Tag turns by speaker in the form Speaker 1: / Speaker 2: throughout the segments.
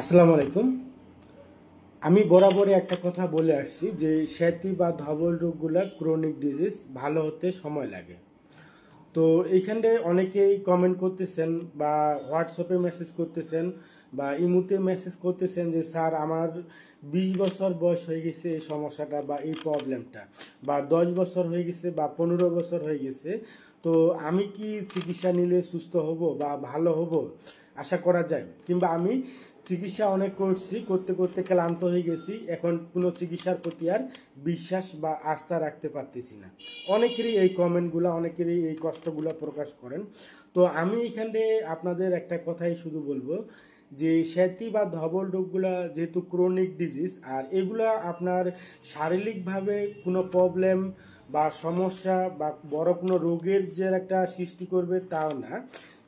Speaker 1: আসসালামু আলাইকুম। আমি বরাবরই একটা কথা বলে আসছি যে স্যাতি বা ধবল রোগগুলা ক্রনিক ডিজিজ ভালো হতে সময় লাগে। তো এইখানে অনেকেই কমেন্ট করতেছেন বা হোয়াটসঅ্যাপে মেসেজ করতেছেন বা ইমুতে মেসেজ করতেছেন যে, স্যার, আমার বিশ বছর বয়স হয়ে গেছে এই সমস্যাটা বা এই প্রবলেমটা বা দশ বছর হয়ে গেছে বা পনেরো বছর হয়ে গেছে। তো আমি কি চিকিৎসা নিলে সুস্থ হব বা ভালো হব? আশা করা যায়। কিংবা আমি চিকিৎসা অনেক করছি, করতে করতে ক্লান্ত হয়ে গেছি। এখন কোনো চিকিৎসার প্রতি আর বিশ্বাস বা আস্থা রাখতে পারতেছি না। অনেকেরই এই কমেন্টগুলো, অনেকেরই এই কষ্টগুলো প্রকাশ করেন। তো আমি এখানে আপনাদের একটা কথাই শুধু বলব, যে স্যাতি বা ধবল রোগগুলা যেহেতু ক্রনিক ডিজিজ আর এগুলা আপনার শারীরিকভাবে কোনো প্রবলেম বা সমস্যা বা বড় কোনো রোগের যে একটা সৃষ্টি করবে তাও না।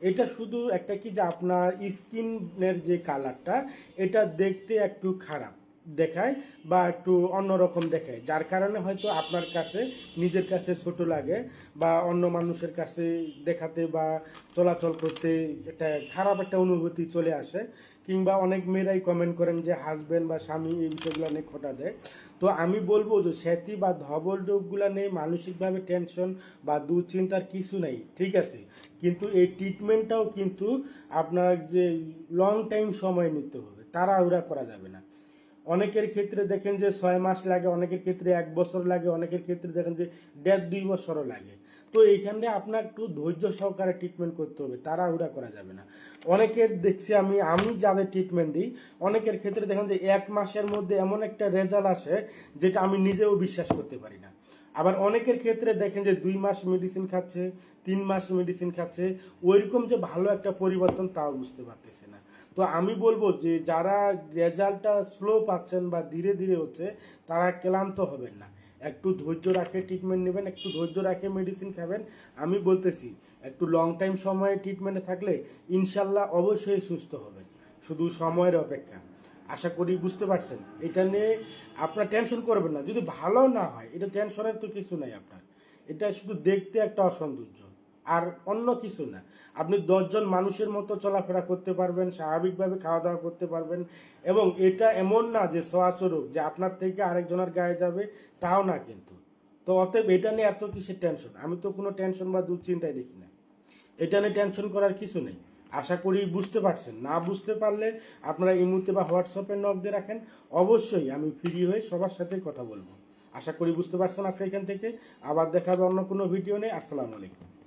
Speaker 1: এটা শুধু একটা কি যে আপনার স্কিনের যে কালারটা এটা দেখতে একটু খারাপ। দেখায় বা একটু অন্যরকম দেখায়। যার কারণে হয়তো আপনার কাছে, নিজের কাছে ছোট লাগে বা অন্য মানুষের কাছে দেখাতে বা চলাচল করতে একটা খারাপ একটা অনুভূতি চলে আসে কিংবা অনেক মেয়েরাই কমেন্ট করেন যে হাজব্যান্ড বা স্বামী এই বিষয়গুলো অনেক খোটা দেয়। তো আমি বলব যে, স্যাতি বা ধবল রোগগুলো নেই মানসিকভাবে টেনশন বা দুশ্চিন্তার কিছু নেই, ঠিক আছে? কিন্তু এই ট্রিটমেন্টটাও কিন্তু আপনার যে লং টাইম সময় নিতে হবে তারা ওরা করা যাবে না। অনেকের ক্ষেত্রে দেখেন যে ছয় মাস লাগে, অনেকের ক্ষেত্রে এক বছর লাগে, অনেকের ক্ষেত্রে দেখেন যে দেড় দুই বছরও লাগে। তো এইখানে আপনার একটু ধৈর্য সহকারে ট্রিটমেন্ট করতে হবে তারা তাড়াহুড়া করা যাবে না। অনেকের দেখছি আমি আমি যাদের ট্রিটমেন্ট দিই, অনেকের ক্ষেত্রে দেখেন যে এক মাসের মধ্যে এমন একটা রেজাল্ট আসে যেটা আমি নিজেও বিশ্বাস করতে পারি না। আবার অনেকের ক্ষেত্রে দেখেন যে দুই মাস মেডিসিন খাচ্ছে, তিন মাস মেডিসিন খাচ্ছে, ওইরকম যে ভালো একটা পরিবর্তন তাও বুঝতে পারতেছে না। তো আমি বলব যে যারা রেজাল্টটা স্লো পাচ্ছেন বা ধীরে ধীরে হচ্ছে, তারা ক্লান্ত হবেন না। একটু ধৈর্য রাখে ট্রিটমেন্ট নেবেন, একটু ধৈর্য রাখে মেডিসিন খাবেন। আমি বলতেছি, একটু লং টাইম সময়ে ট্রিটমেন্টে থাকলে ইনশাল্লাহ অবশ্যই সুস্থ হবেন। শুধু সময়ের অপেক্ষা। আশা করি বুঝতে পারছেন। এটা নিয়ে আপনার টেনশন করবেন না। যদি ভালো না হয়, এটা টেনশনের তো কিছু নাই আপনার। এটা শুধু দেখতে একটা অসৌন্দর্য। আর অন্য কিছু না। আপনি দশজন মানুষের মতো চলাফেরা করতে পারবেন, স্বাভাবিকভাবে খাওয়া দাওয়া করতে পারবেন এবং এটা এমন না যে সহাস্বরূপ যে আপনার থেকে আরেকজনের গায়ে যাবে, তাও না কিন্তু। তো অতএব এটা নিয়ে এত কিসের টেনশন আমি তো কোনো টেনশন বা দুশ্চিন্তায় দেখি না। এটা নিয়ে টেনশন করার কিছু নেই। আশা করি বুঝতে পারছেন। না বুঝতে পারলে আপনারা ইমুতে বা হোয়াটসঅ্যাপে নক দিয়ে রাখেন। অবশ্যই আমি ফ্রি হয়ে সবার সাথে কথা বলব। আশা করি বুঝতে পারছেন আজকে এখান থেকে। আবার দেখা হবে অন্য কোনো ভিডিও নেই আসসালামু আলাইকুম।